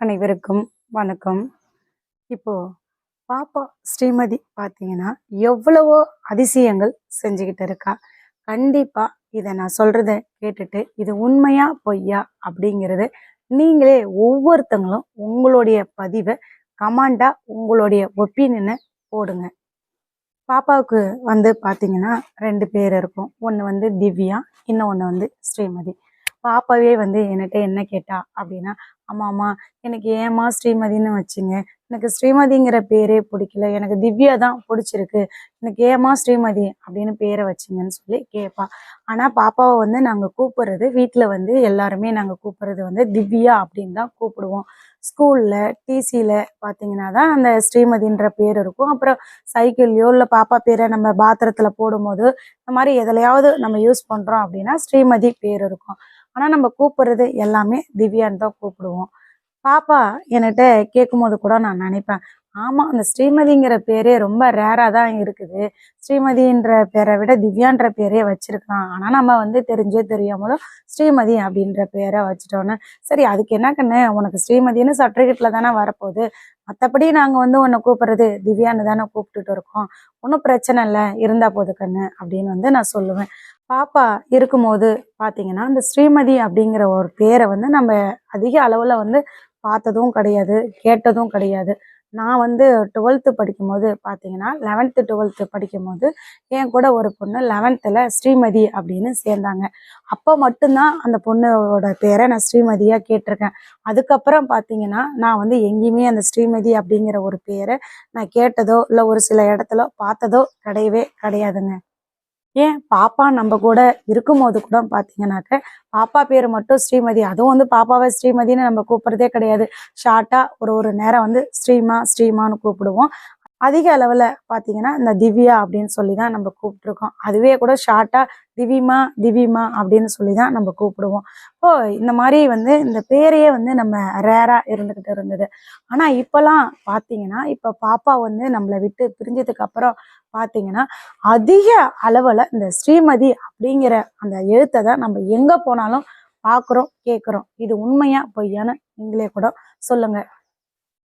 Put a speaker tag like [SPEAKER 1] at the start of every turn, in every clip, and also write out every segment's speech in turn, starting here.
[SPEAKER 1] அனைவருக்கும் வணக்கம். இப்போ பாப்பா ஸ்ரீமதி பார்த்தீங்கன்னா எவ்வளவோ அதிசயங்கள் செஞ்சுக்கிட்டு இருக்கா. கண்டிப்பா இதை நான் சொல்றத கேட்டுட்டு இது உண்மையா பொய்யா அப்படிங்கிறது நீங்களே ஒவ்வொருத்தங்களும் உங்களுடைய பதிவை கமாண்டா உங்களுடைய ஒப்பீனியனை போடுங்க. பாப்பாவுக்கு வந்து பார்த்தீங்கன்னா ரெண்டு பேர் இருக்கும். ஒன்று வந்து திவ்யா இன்னும் ஒன்று வந்து ஸ்ரீமதி. பாப்பாவே வந்து என்கிட்ட என்ன கேட்டா அப்படின்னா ஆமாம்மா எனக்கு ஏம்மா ஸ்ரீமதின்னு வச்சிங்க? எனக்கு ஸ்ரீமதிங்கிற பேரே பிடிக்கல. எனக்கு திவ்யா தான் பிடிச்சிருக்கு. எனக்கு ஏம்மா ஸ்ரீமதி அப்படின்னு பேரை வச்சிங்கன்னு சொல்லி கேட்பா ஆனால் பாப்பாவை வந்து நாங்கள் கூப்பிட்றது வீட்டில் வந்து எல்லாருமே நாங்கள் கூப்பிட்றது வந்து திவ்யா அப்படின்னு தான் கூப்பிடுவோம். ஸ்கூலில் டிசியில் பார்த்தீங்கன்னா தான் அந்த ஸ்ரீமதின்ற பேர் இருக்கும். அப்புறம் சைக்கிள்லையோ இல்லை பாப்பா பேரை நம்ம பாத்திரத்தில் போடும்போது இந்த மாதிரி எதுலையாவது நம்ம யூஸ் பண்ணுறோம் அப்படின்னா ஸ்ரீமதி பேர் இருக்கும். ஆனால் நம்ம கூப்பிடுறது எல்லாமே திவ்யான்னு தான் கூப்பிடுவோம். பாப்பா என்கிட்ட கேட்கும்போது கூட நான் நினைப்பேன் ஆமாம் அந்த ஸ்ரீமதிங்கிற பேரே ரொம்ப ரேராக தான் இருக்குது. ஸ்ரீமதின்ற பேரை விட திவ்யான்ற பேரே வச்சுருக்கலாம். ஆனால் நம்ம வந்து தெரிஞ்சோ தெரியாமலோ ஸ்ரீமதி அப்படின்ற பேரை வச்சுட்டோன்னு சரி அதுக்கு என்ன கண்ணு? உனக்கு ஸ்ரீமதின்னு சர்டிஃபிகேட்டில் தானே வரப்போகுது. மற்றபடி நாங்கள் வந்து உன்னை கூப்பிட்றது திவ்யான்னு தானே கூப்பிட்டுட்டு இருக்கோம். ஒன்றும் பிரச்சனை இல்லை இருந்தால் போது கண்ணு அப்படின்னு வந்து நான் சொல்லுவேன். பாப்பா இருக்கும்போது பார்த்தீங்கன்னா அந்த ஸ்ரீமதி அப்படிங்கிற ஒரு பேரை வந்து நம்ம அதிக அளவில் வந்து பார்த்ததும் கிடையாது கேட்டதும் கிடையாது. நான் வந்து டுவெல்த்து படிக்கும்போது பார்த்தீங்கன்னா லெவன்த்து டுவெல்த்து படிக்கும்போது என் கூட ஒரு பொண்ணு லெவன்த்தில் ஸ்ரீமதி அப்படின்னு சேர்ந்தாங்க. அப்போ மட்டும்தான் அந்த பொண்ணோட பேரை நான் ஸ்ரீமதியாக கேட்டிருக்கேன். அதுக்கப்புறம் பார்த்தீங்கன்னா நான் வந்து எங்கேயுமே அந்த ஸ்ரீமதி அப்படிங்கிற ஒரு பேரை நான் கேட்டதோ இல்லை ஒரு சில இடத்துல பார்த்ததோ கிடையவே கிடையாதுங்க. ஏன் பாப்பா நம்ம கூட இருக்கும்போது கூட பார்த்தீங்கன்னாக்க பாப்பா பேர் மட்டும் ஸ்ரீமதி. அதுவும் வந்து பாப்பாவை ஸ்ரீமதின்னு நம்ம கூப்பிட்றதே கிடையாது. ஷார்ட்டா ஒரு ஒரு நேரம் வந்து ஸ்ரீமா ஸ்ரீமான்னு கூப்பிடுவோம். அதிக அளவில் பார்த்தீங்கன்னா இந்த திவ்யா அப்படின்னு சொல்லி தான் நம்ம கூப்பிட்ருக்கோம் அதுவே கூட ஷார்ட்டாக திவிமா திவிமா அப்படின்னு சொல்லி தான் நம்ம கூப்பிடுவோம். இப்போ இந்த மாதிரி வந்து இந்த பேரையே வந்து நம்ம ரேராக இருந்துக்கிட்டு இருந்தது. ஆனால் இப்போலாம் பார்த்தீங்கன்னா இப்போ பாப்பா வந்து நம்மளை விட்டு பிரிஞ்சதுக்கு அப்புறம் பார்த்தீங்கன்னா அதிக அளவில் இந்த ஸ்ரீமதி அப்படிங்கிற அந்த எழுத்தை தான் நம்ம எங்கே போனாலும் பார்க்குறோம் கேட்குறோம் இது உண்மையா பொய்யான்னு நீங்களே கூட சொல்லுங்கள்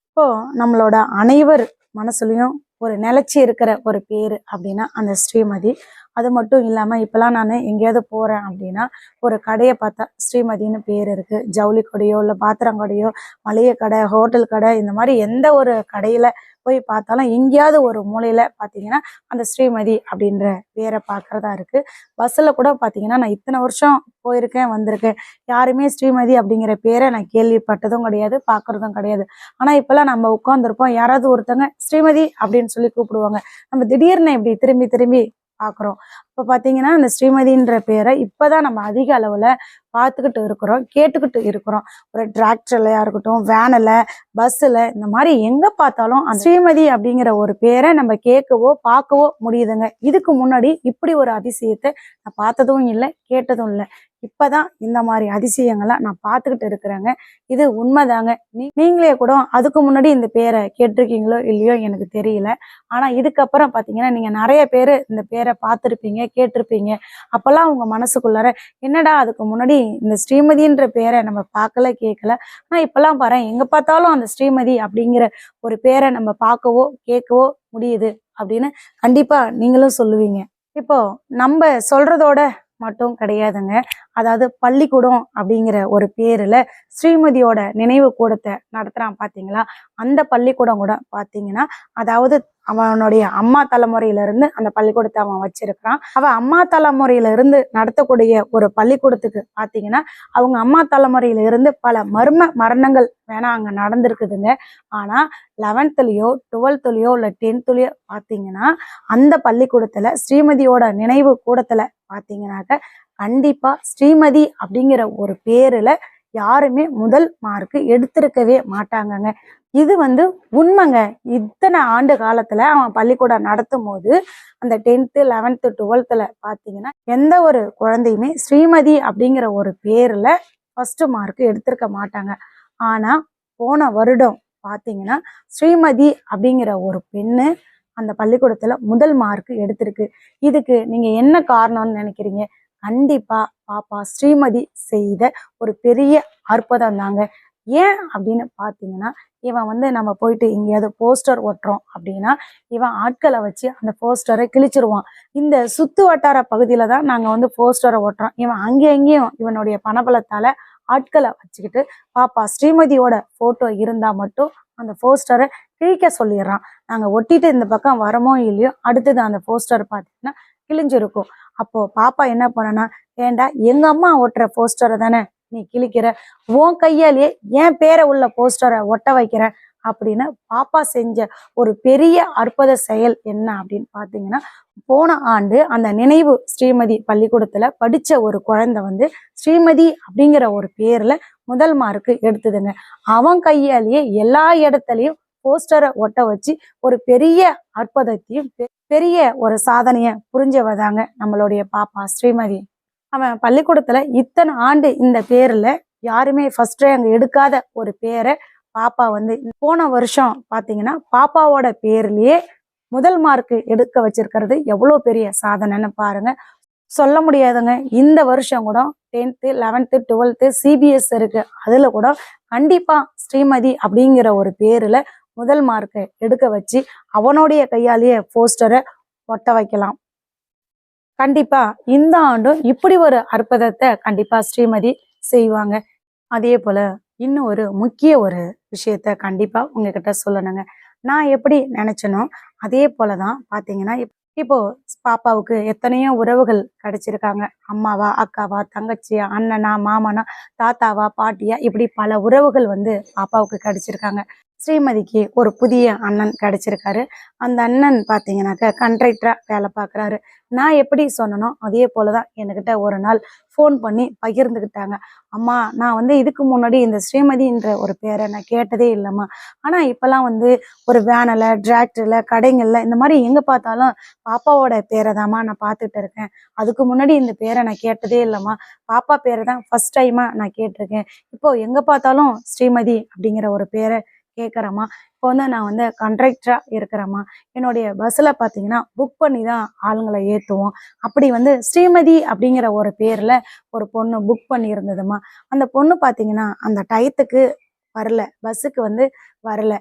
[SPEAKER 1] இப்போது நம்மளோட அனைவர் மனசுலையும் ஒரு நிலச்சி இருக்கிற ஒரு பேர் அப்படின்னா அந்த ஸ்ரீமதி அது மட்டும் இல்லாமல் இப்போலாம் நான் எங்கேயாவது போகிறேன் அப்படின்னா ஒரு கடையை பார்த்தா ஸ்ரீமதின்னு பேர் இருக்குது ஜவுளி கடையோ இல்லை பாத்திரம் கடையோ மளிகை கடை ஹோட்டல் கடை இந்த மாதிரி எந்த ஒரு கடையில் போய் பார்த்தாலும் எங்கேயாவது ஒரு மூலையில் பார்த்தீங்கன்னா அந்த ஸ்ரீமதி அப்படின்ற பேரை பார்க்குறதா இருக்குது பஸ்ஸில் கூட பார்த்தீங்கன்னா நான் இத்தனை வருஷம் போயிருக்கேன் வந்திருக்கேன். யாருமே ஸ்ரீமதி அப்படிங்கிற பேரை நான் கேள்விப்பட்டதும் கிடையாது பார்க்குறதும் கிடையாது. ஆனால் இப்போல்லாம் நம்ம உட்காந்துருப்போம் யாராவது ஒருத்தங்க ஸ்ரீமதி அப்படின்னு சொல்லி கூப்பிடுவாங்க. நம்ம திடீர்னு இப்படி திரும்பி திரும்பி பார்க்குறோம் இப்போ பார்த்தீங்கன்னா அந்த ஸ்ரீமதின்ற பேரை இப்போ தான் நம்ம அதிக அளவில் பார்த்துக்கிட்டு இருக்கிறோம் கேட்டுக்கிட்டு இருக்கிறோம். ஒரு டிராக்டர்லையா இருக்கட்டும் வேனில் பஸ்ஸில் இந்த மாதிரி எங்கே பார்த்தாலும் அந்த ஸ்ரீமதி அப்படிங்கிற ஒரு பேரை நம்ம கேட்கவோ பார்க்கவோ முடியுதுங்க. இதுக்கு முன்னாடி இப்படி ஒரு அதிசயத்தை நான் பார்த்ததும் இல்லை கேட்டதும் இல்லை. இப்போதான் இந்த மாதிரி அதிசயங்களை நான் பார்த்துக்கிட்டு இருக்கிறேங்க. இது உண்மைதாங்க. நீ நீங்களே கூட அதுக்கு முன்னாடி இந்த பேரை கேட்டிருக்கீங்களோ இல்லையோ எனக்கு தெரியல. ஆனால் இதுக்கப்புறம் பார்த்தீங்கன்னா நீங்கள் நிறைய பேர் இந்த பேரை பார்த்துருப்பீங்க கேட்டிருப்பீங்க. அப்போல்லாம் உங்கள் மனசுக்குள்ளார என்னடா அதுக்கு முன்னாடி இந்த ஸ்ரீமதின்ற பேரை நம்ம பார்க்கல கேட்கல ஆனால் இப்போல்லாம் பாரு எங்கே பார்த்தாலும் அந்த ஸ்ரீமதி அப்படிங்கிற ஒரு பேரை நம்ம பார்க்கவோ கேட்கவோ முடியுது அப்படின்னு கண்டிப்பாக நீங்களும் சொல்லுவீங்க. இப்போ நம்ம சொல்றதோட மட்டும் கிடையாதுங்க. அதாவது பள்ளிக்கூடம் அப்படிங்கிற ஒரு பேரில் ஸ்ரீமதியோட நினைவு கூடத்தை நடத்துகிறான் பார்த்தீங்களா அந்த பள்ளிக்கூடம் கூட பார்த்தீங்கன்னா அதாவது அவனுடைய அம்மா தலைமுறையிலிருந்து அந்த பள்ளிக்கூடத்தை அவன் வச்சிருக்கிறான். அவன் அம்மா தலைமுறையிலிருந்து நடத்தக்கூடிய ஒரு பள்ளிக்கூடத்துக்கு பார்த்தீங்கன்னா அவங்க அம்மா தலைமுறையிலிருந்து பல மர்ம மரணங்கள் வேணா அங்கே நடந்திருக்குதுங்க. ஆனால் லெவன்த்துலேயோ டுவெல்த்துலேயோ இல்லை டென்த்துலேயோ பார்த்தீங்கன்னா அந்த பள்ளிக்கூடத்தில் ஸ்ரீமதியோட நினைவு கூடத்தில் பார்த்தீங்கன்னாக்க கண்டிப்பாக ஸ்ரீமதி அப்படிங்கிற ஒரு பேரில் யாருமே முதல் மார்க் எடுத்திருக்கவே மாட்டாங்கங்க. இது வந்து உண்மைங்க. இத்தனை ஆண்டு காலத்துல அவன் பள்ளிக்கூடம் நடத்தும் போது அந்த டென்த்து லெவன்த்து டுவெல்த்தில் பார்த்தீங்கன்னா எந்த ஒரு குழந்தையுமே ஸ்ரீமதி அப்படிங்கிற ஒரு பேர்ல ஃபர்ஸ்ட் மார்க் எடுத்திருக்க மாட்டாங்க. ஆனா போன வருடம் பார்த்தீங்கன்னா ஸ்ரீமதி அப்படிங்கிற ஒரு பெண்ணு அந்த பள்ளிக்கூடத்துல முதல் மார்க் எடுத்திருக்கு. இதுக்கு நீங்க என்ன காரணம்னு நினைக்கிறீங்க? கண்டிப்பா பாப்பா ஸ்ரீமதி செய்த ஒரு பெரிய அற்புதம் தாங்க. ஏன் அப்படின்னு பார்த்தீங்கன்னா இவன் வந்து நம்ம போயிட்டு எங்கேயாவது போஸ்டர் ஒட்டுறோம் அப்படின்னா இவன் ஆட்களை வச்சு அந்த போஸ்டரை கிழிச்சிருவான். இந்த சுத்து வட்டார பகுதியில தான் நாங்கள் வந்து போஸ்டரை ஒட்டுறோம். இவன் அங்கேயும் எங்கேயும் இவனுடைய பணபலத்தால ஆட்களை வச்சுக்கிட்டு பாப்பா ஸ்ரீமதியோட போட்டோ இருந்தா மட்டும் அந்த போஸ்டரை கிழிக்க சொல்லிடுறான். நாங்கள் ஒட்டிட்டு இந்த பக்கம் வரமோ இல்லையோ அடுத்தது அந்த போஸ்டர் பார்த்தீங்கன்னா கிழிஞ்சிருக்கும். அப்போ பாப்பா என்ன பண்ணனா ஏண்டா எங்க அம்மா ஒட்டுற போஸ்டரை தானே நீ கிழிக்கிற? உன் கையாலேயே என் பேரை உள்ள போஸ்டரை ஒட்ட வைக்கிற? அப்படின்னு பாப்பா செஞ்ச ஒரு பெரிய அற்புத செயல் என்ன அப்படின்னு பார்த்தீங்கன்னா போன ஆண்டு அந்த நினைவு ஸ்ரீமதி பள்ளிக்கூடத்தில் படித்த ஒரு குழந்தை வந்து ஸ்ரீமதி அப்படிங்கிற ஒரு பேரில் முதல் மார்க்கு எடுத்ததுங்க. அவன் கையாலேயே எல்லா இடத்துலையும் போஸ்டரை ஒட்ட வச்சு ஒரு பெரிய அற்புதத்தையும் பெ- பெரிய ஒரு சாதனையை புரிஞ்சவதாங்க நம்மளுடைய பாப்பா ஸ்ரீமதி. அவன் பள்ளிக்கூடத்துல இத்தனை ஆண்டு இந்த பேர்ல யாருமே ஃபர்ஸ்ட் ரேங்க் எடுக்காத ஒரு பேரை பாப்பா வந்து போன வருஷம் பாத்தீங்கன்னா பாப்பாவோட பேர்லயே முதல் மார்க் எடுக்க வச்சிருக்கிறது எவ்வளோ பெரிய சாதனைன்னு பாருங்க. சொல்ல முடியாதுங்க. இந்த வருஷம் கூட டென்த்து லெவன்த்து டுவெல்த்து சிபிஎஸ் இருக்கு. அதுல கூட கண்டிப்பா ஸ்ரீமதி அப்படிங்கிற ஒரு பேர்ல முதல் மார்க்கை எடுக்க வச்சு அவனுடைய கையாலேயே போஸ்டரை ஒட்ட வைக்கலாம். கண்டிப்பா இந்த ஆண்டும் இப்படி ஒரு அற்புதத்தை கண்டிப்பா ஸ்ரீமதி செய்வாங்க. அதே போல இன்னும் ஒரு முக்கிய ஒரு விஷயத்த கண்டிப்பா உங்ககிட்ட சொல்லணுங்க. நான் எப்படி நினைச்சனோ அதே போலதான் பாத்தீங்கன்னா இப்போ பாப்பாவுக்கு எத்தனையோ உறவுகள் கிடைச்சிருக்காங்க. அம்மாவா அக்காவா தங்கச்சியா அண்ணனா மாமனா தாத்தாவா பாட்டியா இப்படி பல உறவுகள் வந்து பாப்பாவுக்கு கிடைச்சிருக்காங்க. ஸ்ரீமதிக்கு ஒரு புதிய அண்ணன் கிடைச்சிருக்காரு. அந்த அண்ணன் பார்த்தீங்கன்னாக்க கண்ட்ராக்டரா வேலை பார்க்குறாரு நான் எப்படி சொன்னனோ அதே போலதான் என்கிட்ட ஒரு நாள் ஃபோன் பண்ணி பகிர்ந்துக்கிட்டாங்க அம்மா நான் வந்து இதுக்கு முன்னாடி இந்த ஸ்ரீமதின்ற ஒரு பேரை நான் கேட்டதே இல்லைம்மா. ஆனால் இப்போல்லாம் வந்து ஒரு வேனில் டிராக்டரில் கடைங்களில் இந்த மாதிரி எங்கே பார்த்தாலும் பாப்பாவோட பேரை தாம்மா நான் பார்த்துட்டு இருக்கேன். அதுக்கு முன்னாடி இந்த பேரை நான் கேட்டதே இல்லைம்மா. பாப்பா பேரை தான் ஃபர்ஸ்ட் டைமாக நான் கேட்டிருக்கேன். இப்போது எங்கே பார்த்தாலும் ஸ்ரீமதி அப்படிங்கிற ஒரு பேரை கேட்குறேம்மா இப்போ வந்து நான் வந்து கண்ட்ராக்டராக இருக்கிறேம்மா. என்னுடைய பஸ்ஸில் பார்த்தீங்கன்னா புக் பண்ணி தான் ஆளுங்களை ஏற்றுவோம் அப்படி வந்து ஸ்ரீமதி அப்படிங்கிற ஒரு பேரில் ஒரு பொண்ணு புக் பண்ணியிருந்ததும்மா. அந்த பொண்ணு பார்த்தீங்கன்னா அந்த டயத்துக்கு வரல. பஸ்ஸுக்கு வந்து வரல.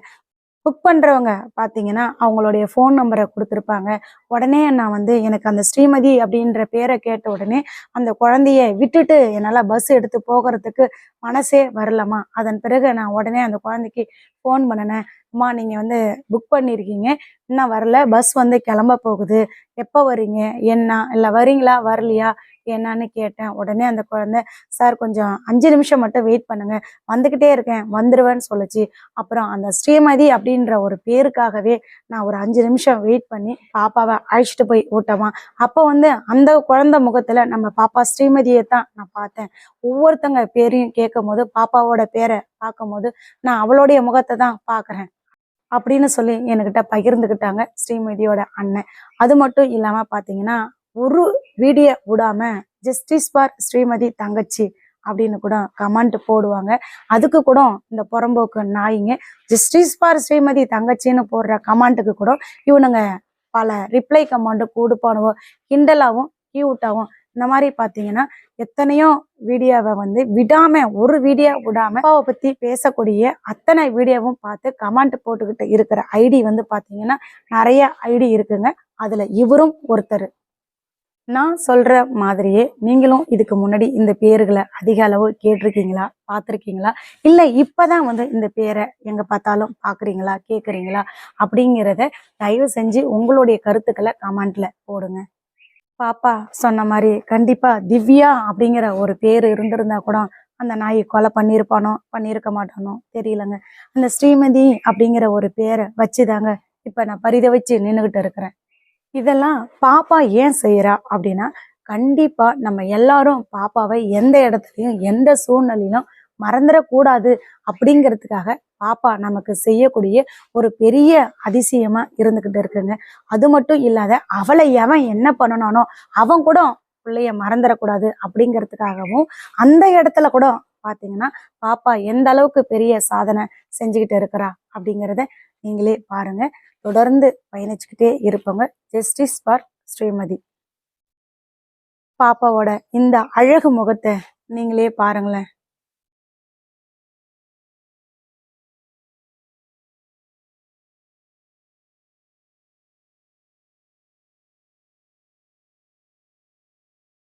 [SPEAKER 1] புக் பண்ணுறவங்க பார்த்தீங்கன்னா அவங்களுடைய ஃபோன் நம்பரை கொடுத்துருப்பாங்க. உடனே நான் வந்து எனக்கு அந்த ஸ்ரீமதி அப்படின்ற பேரை கேட்ட உடனே அந்த குழந்தைய விட்டுட்டு என்னால் பஸ் எடுத்து போகிறதுக்கு மனசே வரலம்மா. அதன் பிறகு நான் உடனே அந்த குழந்தைக்கு ஃபோன் பண்ணினேன். அம்மா நீங்கள் வந்து புக் பண்ணியிருக்கீங்க இன்னும் வரல. பஸ் வந்து கிளம்ப போகுது. எப்போ வரீங்க என்ன? இல்லை வரீங்களா வரலையா? என்னன்னு கேட்டேன். உடனே அந்த குழந்தை சார் கொஞ்சம் அஞ்சு நிமிஷம் மட்டும் வெயிட் பண்ணுங்க. வந்துக்கிட்டே இருக்கேன். வந்துருவேன்னு சொல்லுச்சு. அப்புறம் அந்த ஸ்ரீமதி அப்படின்ற ஒரு பேருக்காகவே நான் ஒரு அஞ்சு நிமிஷம் வெயிட் பண்ணி பாப்பாவை அழைச்சிட்டு போய் விட்டோமா அப்போ வந்து அந்த குழந்தை முகத்துல நம்ம பாப்பா ஸ்ரீமதியை தான் நான் பார்த்தேன். ஒவ்வொருத்தங்க பேரையும் கேட்கும் போது பாப்பாவோட பேரை பார்க்கும் போது நான் அவளுடைய முகத்தை தான் பார்க்குறேன். அப்படின்னு சொல்லி என்கிட்ட பகிர்ந்துக்கிட்டாங்க ஸ்ரீமதியோட அண்ணன். அது மட்டும் இல்லாம பாத்தீங்கன்னா ஒரு வீடியோ விடாம ஜஸ்டிஸ் ஃபார் ஸ்ரீமதி தங்கச்சி அப்படின்னு கூட கமெண்ட் போடுவாங்க. அதுக்கு கூட இந்த புறம்போக்கு நாயிங்க ஜஸ்டிஸ் ஃபார் ஸ்ரீமதி தங்கச்சின்னு போடுற கமெண்ட்டுக்கு கூட இவனுங்க பல ரிப்ளை கமெண்ட் கொடுப்பானுவோ கிண்டலாகவும் கியூட்டாகவும் இந்த மாதிரி பார்த்தீங்கன்னா எத்தனையோ வீடியோவை வந்து விடாமல் ஒரு வீடியோ விடாம அப்பாவை பற்றி பேசக்கூடிய அத்தனை வீடியோவும் பார்த்து கமெண்ட் போட்டுக்கிட்டு இருக்கிற ஐடி வந்து பார்த்தீங்கன்னா நிறைய ஐடி இருக்குங்க. அதில் இவரும் ஒருத்தர். நான் சொல்ற மாதிரியே நீங்களும் இதுக்கு முன்னாடி இந்த பேர்களை அதிக அளவு கேட்டிருக்கீங்களா? பார்த்துருக்கீங்களா? இல்லை இப்பதான் வந்து இந்த பேரை எங்கே பார்த்தாலும் பார்க்குறீங்களா? கேட்குறீங்களா? அப்படிங்கிறத தயவு செஞ்சு உங்களுடைய கருத்துக்களை கமெண்டில் போடுங்க. பாப்பா சொன்ன மாதிரி கண்டிப்பாக திவ்யா அப்படிங்கிற ஒரு பேர் இருந்திருந்தா கூட அந்த நாயை கொலை பண்ணியிருப்பானோ? பண்ணியிருக்க மாட்டானோ? தெரியலங்க. அந்த ஸ்ரீமதி அப்படிங்கிற ஒரு பேரை வச்சுதாங்க இப்போ நான் பரிதவிச்சு நின்றுக்கிட்டு இருக்கிறேன். இதெல்லாம் பாப்பா ஏன் செய்கிறா அப்படின்னா கண்டிப்பாக நம்ம எல்லாரும் பாப்பாவை எந்த இடத்துலையும் எந்த சூழ்நிலையிலும் மறந்துடக்கூடாது அப்படிங்கிறதுக்காக பாப்பா நமக்கு செய்யக்கூடிய ஒரு பெரிய அதிசயமா இருந்துக்கிட்டு இருக்குங்க. அது மட்டும் இல்லாத அவளை எவன் என்ன பண்ணனானோ அவன் கூட பிள்ளைய மறந்துடக்கூடாது அப்படிங்கிறதுக்காகவும் அந்த இடத்துல கூட பார்த்தீங்கன்னா பாப்பா எந்த அளவுக்கு பெரிய சாதனை செஞ்சுக்கிட்டு இருக்கிறா அப்படிங்கிறத நீங்களே பாருங்க. தொடர்ந்து பயணிச்சுக்கிட்டே இருப்பவங்க. ஜஸ்டிஸ் ஃபார் ஸ்ரீமதி பாப்பாவோட இந்த அழகு முகத்தை நீங்களே பாருங்களேன்.